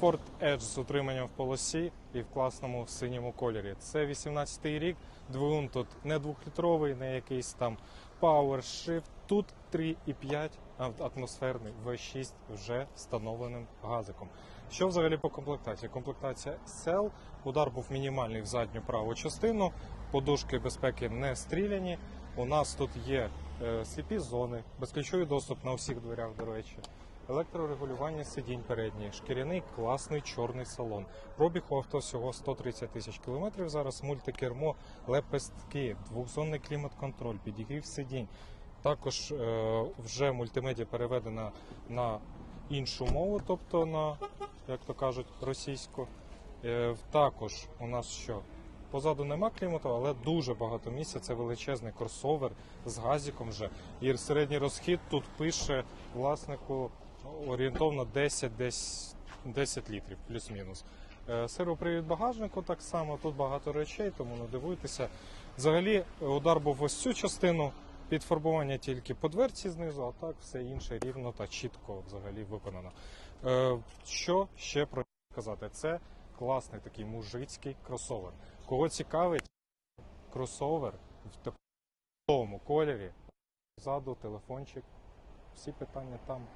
Ford Edge з утриманням в полосі і в класному синьому кольорі. Це 18-й рік. Двигун тут не двохлітровий, не якийсь там PowerShift. Тут 3,5 атмосферний V6 вже встановленим газиком. Що взагалі по комплектації? Комплектація SL, удар був мінімальний в задню праву частину, подушки безпеки не стріляні. У нас тут є е, сліпі зони, безключовий доступ на всіх дверях, до речі. Електрорегулювання сидінь передніх, шкіряний класний чорний салон. Пробіг у авто всього 130 тисяч кілометрів. Зараз мультикермо, лепестки, двохзонний клімат-контроль, підігрів сидінь. Також е, вже мультимедіа переведена на іншу мову, тобто на, як то кажуть, російську. Е, також у нас що? Позаду нема клімату, але дуже багато місця. Це величезний кросовер з газіком вже. І середній розхід тут пише власнику орієнтовно 10, десь 10 літрів, плюс-мінус. Е, Сервопривід багажнику так само, тут багато речей, тому не дивуйтеся. Взагалі, удар був ось цю частину, підфарбування тільки по дверці знизу, а так все інше рівно та чітко взагалі виконано. Е, Що ще про сказати? Це класний такий мужицький кросовер. Кого цікавить кросовер в такому кольорі, ззаду телефончик, всі питання там.